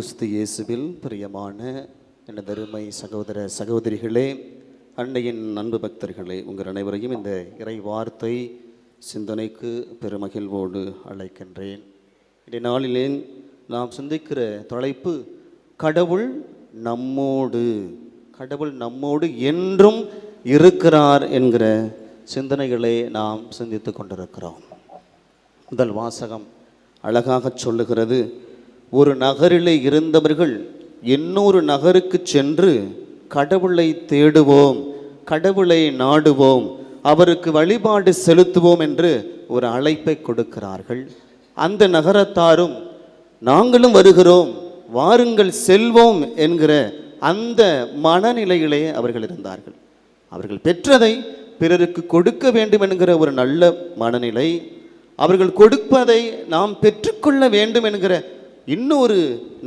கிறிஸ்து இயேசுவில் பிரியமான எனது அருமை சகோதர சகோதரிகளே அன்னையின் அன்பு பக்தர்களே உங்கள் அனைவரையும் இந்த இறை வார்த்தை சிந்தனைக்கு பெருமகிழ்வோடு அழைக்கின்றேன். இன்றைய நாளிலே நாம் சிந்திக்கிற தலைப்பு கடவுள் நம்மோடு கடவுள் நம்மோடு என்றும் இருக்கிறார் என்கிற சிந்தனைகளை நாம் சிந்தித்து கொண்டிருக்கிறோம். முதல் வாசகம் அழகாக சொல்லுகிறது ஒரு நகரிலே இருந்தவர்கள் இன்னொரு நகருக்கு சென்று கடவுளை தேடுவோம் கடவுளை நாடுவோம் அவருக்கு வழிபாடு செலுத்துவோம் என்று ஒரு அழைப்பை கொடுக்கிறார்கள். அந்த நகரத்தாரும் நாங்களும் வருகிறோம் வாருங்கள் செல்வோம் என்கிற அந்த மனநிலையிலே அவர்கள் இருந்தார்கள். அவர்கள் பெற்றதை பிறருக்கு கொடுக்க வேண்டும் என்கிற ஒரு நல்ல மனநிலை அவர்கள் கொடுப்பதை நாம் பெற்றுக்கொள்ள வேண்டும் என்கிற இன்னொரு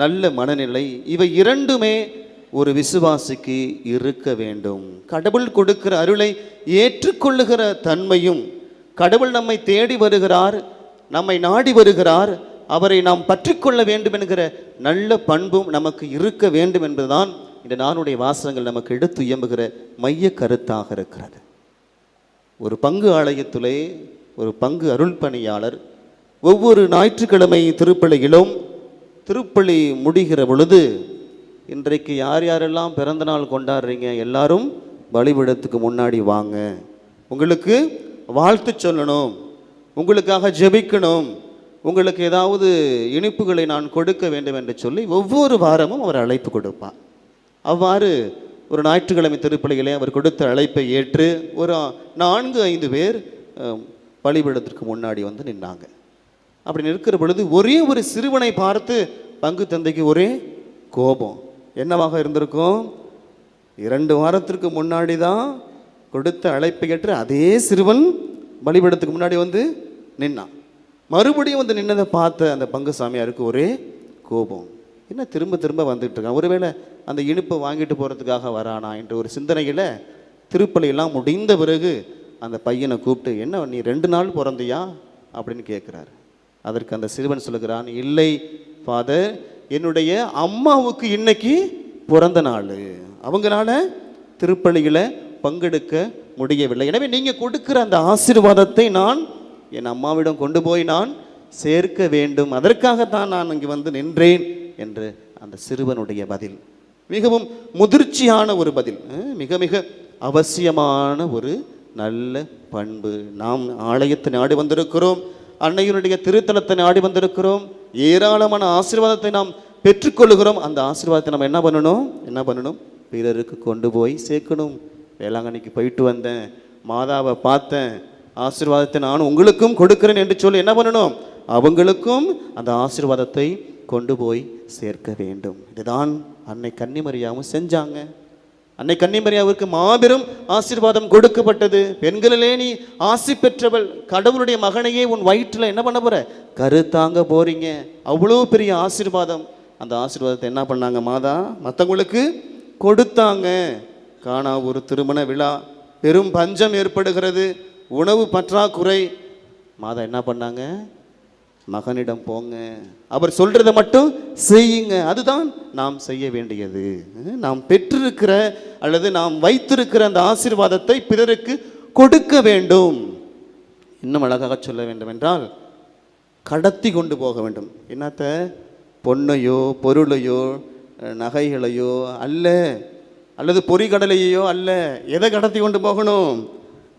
நல்ல மனநிலை இவை இரண்டுமே ஒரு விசுவாசிக்கு இருக்க வேண்டும். கடவுள் கொடுக்கிற அருளை ஏற்றுக்கொள்ளுகிற தன்மையும் கடவுள் நம்மை தேடி வருகிறார் நம்மை நாடி வருகிறார் அவரை நாம் பற்றிக்கொள்ள வேண்டும் என்கிற நல்ல பண்பும் நமக்கு இருக்க வேண்டும் என்பதுதான் இந்த நானுடைய வாசகங்கள் நமக்கு எடுத்து இயம்புகிற மைய கருத்தாக இருக்கிறது. ஒரு பங்கு ஆலயத்திலே ஒரு பங்கு அருள் பணியாளர் ஒவ்வொரு ஞாயிற்றுக்கிழமை திருப்பலியிலும் திருப்பலி முடிகிற பொழுது இன்றைக்கு யார் யாரெல்லாம் பிறந்த நாள் கொண்டாடுறீங்க எல்லாரும் பலிபீடத்துக்கு முன்னாடி வாங்க. உங்களுக்கு வாழ்த்து சொல்லணும் உங்களுக்காக ஜெபிக்கணும் உங்களுக்கு ஏதாவது இனிப்புகளை நான் கொடுக்க வேண்டும் என்று சொல்லி ஒவ்வொரு வாரமும் அவர் அழைப்பு கொடுப்பார். அவ்வாறு ஒரு ஞாயிற்றுக்கிழமை திருப்பலிகளை அவர் கொடுத்த அழைப்பை ஏற்று ஒரு நான்கு ஐந்து பேர் அஹ், பலிபீடத்திற்கு முன்னாடி வந்து நின்னாங்க. அப்படி நிற்கிற பொழுது ஒரே ஒரு சிறுவனை பார்த்து பங்கு தந்தைக்கு ஒரே கோபம். என்னவாக இருந்திருக்கும்? இரண்டு வாரத்திற்கு முன்னாடி தான் கொடுத்த அழைப்பை ஏற்று அதே சிறுவன் பலிபீடத்துக்கு முன்னாடி வந்து நின்னான். மறுபடியும் வந்து நின்னதை பார்த்த அந்த பங்கு சாமியாருக்கு ஒரே கோபம். என்ன திரும்ப திரும்ப வந்துட்டு இருக்கான்? ஒருவேளை அந்த இனிப்பை வாங்கிட்டு போகிறதுக்காக வரானா என்ற ஒரு சிந்தனையில் திருப்பலையெல்லாம் முடிந்த பிறகு அந்த பையனை கூப்பிட்டு என்ன நீ ரெண்டு நாள் பிறந்தியா? அப்படின்னு கேட்குறாரு அதற்கு அந்த சிறுவன் சொல்லுகிறான் இல்லை ஃபாதர் என்னுடைய அம்மாவுக்கு இன்னைக்கு பிறந்த நாள். அவங்களால திருப்பலியில் பங்கெடுக்க முடியவில்லை. எனவே நீங்கள் கொடுக்குற அந்த ஆசீர்வாதத்தை நான் என் அம்மாவிடம் கொண்டு போய் நான் சேர்க்க வேண்டும். அதற்காகத்தான் நான் இங்கே வந்து நின்றேன் என்று அந்த சிறுவனுடைய பதில். மிகவும் முதிர்ச்சியான ஒரு பதில். மிக மிக அவசியமான ஒரு நல்ல பண்பு. நாம் ஆலயத்தை நாடி வந்திருக்கிறோம். அன்னையினுடைய திருத்தலத்தை நாடி வந்திருக்கிறோம். ஏராளமான ஆசீர்வாதத்தை நாம் பெற்றுக்கொள்கிறோம் அந்த ஆசீர்வாதத்தை நம்ம என்ன பண்ணணும்? என்ன பண்ணணும்? பிறருக்கு கொண்டு போய் சேர்க்கணும். வேளாங்கண்ணிக்கு போயிட்டு வந்தேன். மாதாவை பார்த்தேன். ஆசீர்வாதத்தை நான் உங்களுக்கும் கொடுக்கிறேன் என்று சொல்லி என்ன பண்ணணும்? அவங்களுக்கும் அந்த ஆசீர்வாதத்தை கொண்டு போய் சேர்க்க வேண்டும். இதுதான் அன்னை கன்னிமரியாவும் செஞ்சாங்க. அன்னை கன்னிமரியாவிற்கு மாபெரும் ஆசீர்வாதம் கொடுக்கப்பட்டது. பெண்களிலே நீ ஆசி பெற்றவள். கடவுளுடைய மகனையே உன் வயிற்றில் என்ன பண்ண போற? கருத்தாங்க போறீங்க. அவ்வளோ பெரிய ஆசீர்வாதம். அந்த ஆசீர்வாதத்தை என்ன பண்ணாங்க மாதா? மற்றவங்களுக்கு கொடுத்தாங்க. காணா ஒரு திருமண விழா. பெரும் பஞ்சம் ஏற்படுகிறது. உணவு பற்றாக்குறை. மாதா என்ன பண்ணாங்க? மகனிடம் போங்க. அவர் சொல்றதை மட்டும் செய்யுங்க. அதுதான் நாம் செய்ய வேண்டியது. நாம் பெற்றிருக்கிற அல்லது நாம் வைத்திருக்கிற அந்த ஆசீர்வாதத்தை பிறருக்கு கொடுக்க வேண்டும். இன்னும் அழகாக சொல்ல வேண்டும் என்றால் கடத்தி கொண்டு போக வேண்டும். என்னத்த? பொண்ணையோ பொருளையோ நகைகளையோ அல்ல. அல்லது பொறிகடலையோ அல்ல. எதை கடத்தி கொண்டு போகணும்?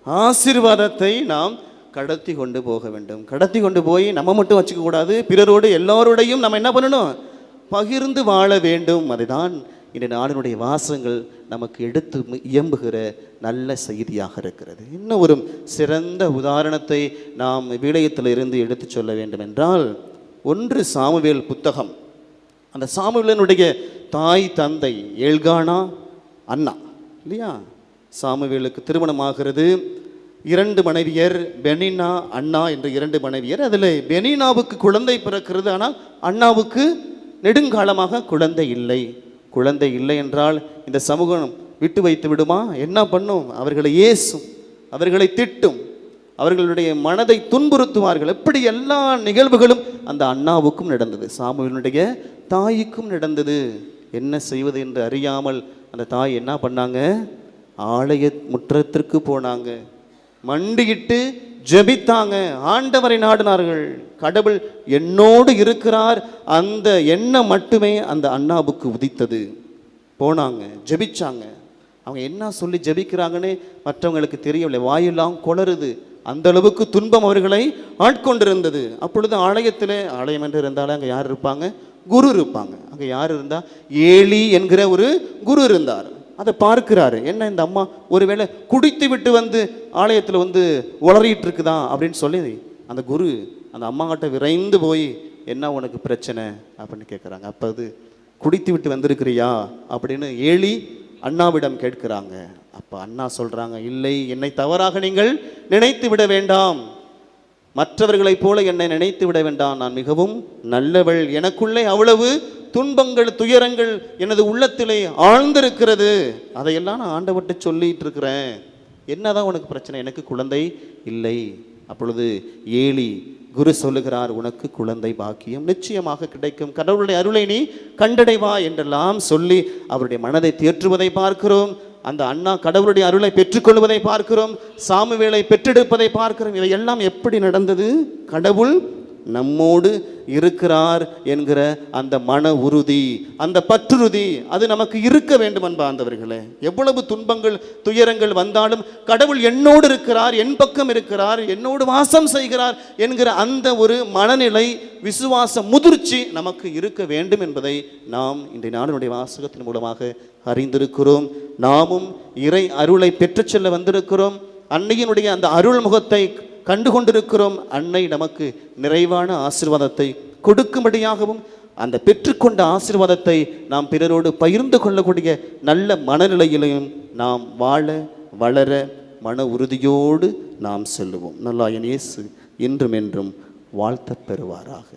ஆசீர்வாதத்தை நாம் கடத்தி கொண்டு போக வேண்டும். கடத்தி கொண்டு போய் நம்ம மட்டும் வச்சுக்கக்கூடாது பிறரோடு எல்லோருடையும் நம்ம என்ன பண்ணணும்? பகிர்ந்து வாழ வேண்டும். அதுதான் இந்த நாளினுடைய வாசங்கள் நமக்கு எடுத்து இயம்புகிற நல்ல செய்தியாக இருக்கிறது. இன்னும் ஒரு சிறந்த உதாரணத்தை நாம் விடயத்தில் இருந்து எடுத்துச் சொல்ல வேண்டும் என்றால் ஒன்று சாமுவேல் புத்தகம். அந்த சாமுவேலனுடைய தாய் தந்தை ஏல்கானா அண்ணா. இல்லையா? சாமுவேலுக்கு திருமணமாகிறது. இரண்டு மனைவியர் பெனினா அண்ணா என்ற இரண்டு மனைவியர். அதில் பெனினாவுக்கு குழந்தை பிறக்கிறது. ஆனால் அண்ணாவுக்கு நெடுங்காலமாக குழந்தை இல்லை. குழந்தை இல்லை என்றால் இந்த சமூகம் விட்டு வைத்து விடுமா? என்ன பண்ணும்? அவர்களை ஏசும். அவர்களை திட்டும். அவர்களுடைய மனதை துன்புறுத்துவார்கள். எப்படி எல்லா நிகழ்வுகளும் அந்த அண்ணாவுக்கும் நடந்தது. சாமுவேலுடைய தாய்க்கும் நடந்தது. என்ன செய்வது என்று அறியாமல் அந்த தாய் என்ன பண்ணாங்க? ஆலய முற்றத்திற்கு போனாங்க. மண்டியிட்டு ஜெபித்தாங்க. ஆண்டவரை நாடினார்கள். கடவுள் என்னோடு இருக்கிறார். அந்த எண்ணம் மட்டுமே அந்த அண்ணாவுக்கு உதித்தது. போனாங்க ஜெபிச்சாங்க. அவங்க என்ன சொல்லி ஜெபிக்கிறாங்கன்னு மற்றவங்களுக்கு தெரியவில்லை. வாயெல்லாம் கொளறுது அந்த அளவுக்கு துன்பம் அவர்களை ஆட்கொண்டிருந்தது. அப்பொழுது ஆலயத்தில் ஆலயம் என்று இருந்தாலும் அங்கே யார் இருப்பாங்க? குரு இருப்பாங்க. அங்கே யார் இருந்தால் ஏலி என்கிற ஒரு குரு இருந்தார். அதை பார்க்கிறாரு. என்ன இந்த அம்மா? ஒருவேளை குடித்து விட்டு வந்து ஆலயத்தில் வந்து உளறிட்டு இருக்குதா அப்படின்னு சொல்லி அந்த குரு அந்த அம்மா கிட்ட விரைந்து போய் என்ன உனக்கு பிரச்சனை? அப்படின்னு கேட்குறாங்க அப்போ அது குடித்து விட்டு வந்திருக்கிறியா? அப்படின்னு ஏழி அண்ணாவிடம் கேட்கிறாங்க. அப்போ அண்ணா சொல்கிறாங்க இல்லை என்னை தவறாக நீங்கள் நினைத்து விட வேண்டாம். மற்றவர்களைப் போல என்னை நினைத்து விட வேண்டாம். நான் மிகவும் நல்லவள். எனக்குள்ளே அவ்வளவு துன்பங்கள் துயரங்கள் எனது உள்ளத்திலே ஆழ்ந்திருக்கிறது. அதையெல்லாம் நான் ஆண்டவர்கிட்ட சொல்லிட்டு இருக்கிறேன். என்னதான் உனக்கு பிரச்சனை? எனக்கு குழந்தை இல்லை. அப்பொழுது ஏலி குரு சொல்லுகிறார் உனக்கு குழந்தை பாக்கியம் நிச்சயமாக கிடைக்கும். கடவுளுடைய அருளை நீ கண்டடைவா என்றெல்லாம் சொல்லி அவருடைய மனதை தேற்றுவதை பார்க்கிறோம். அந்த அண்ணா கடவுளுடைய அருளை பெற்றுக்கொள்வதை பார்க்கிறோம். சாமுவேலை பெற்றெடுப்பதை பார்க்கிறோம். இவையெல்லாம் எப்படி நடந்தது? கடவுள் நம்மோடு இருக்கிறார் என்கிற அந்த மன உறுதி அந்த பற்றுறுதி அது நமக்கு இருக்க வேண்டும் அன்பார்ந்தவர்களே எவ்வளவு துன்பங்கள் துயரங்கள் வந்தாலும் கடவுள் என்னோடு இருக்கிறார் என் பக்கம் இருக்கிறார் என்னோடு வாசம் செய்கிறார் என்கிற அந்த ஒரு மனநிலை விசுவாச முதிர்ச்சி நமக்கு இருக்க வேண்டும் என்பதை நாம் இன்றைய நாளினுடைய வாசகத்தின் மூலமாக அறிந்திருக்கிறோம். நாமும் இறை அருளை பெற்றுச் செல்ல வந்திருக்கிறோம். அன்னையினுடைய அந்த அருள் முகத்தை கண்டு கொண்டிருக்கிறோம் அன்னை நமக்கு நிறைவான ஆசிர்வாதத்தை கொடுக்கும்படியாகவும் அந்த பெற்றுக்கொண்ட ஆசிர்வாதத்தை நாம் பிறரோடு பகிர்ந்து கொள்ளக்கூடிய நல்ல மனநிலையிலையும் நாம் வாழ வளர மன உறுதியோடு நாம் செல்லுவோம். நல்லாயன் இயேசு இன்றும் என்றும் வாழ்த்த பெறுவாராக.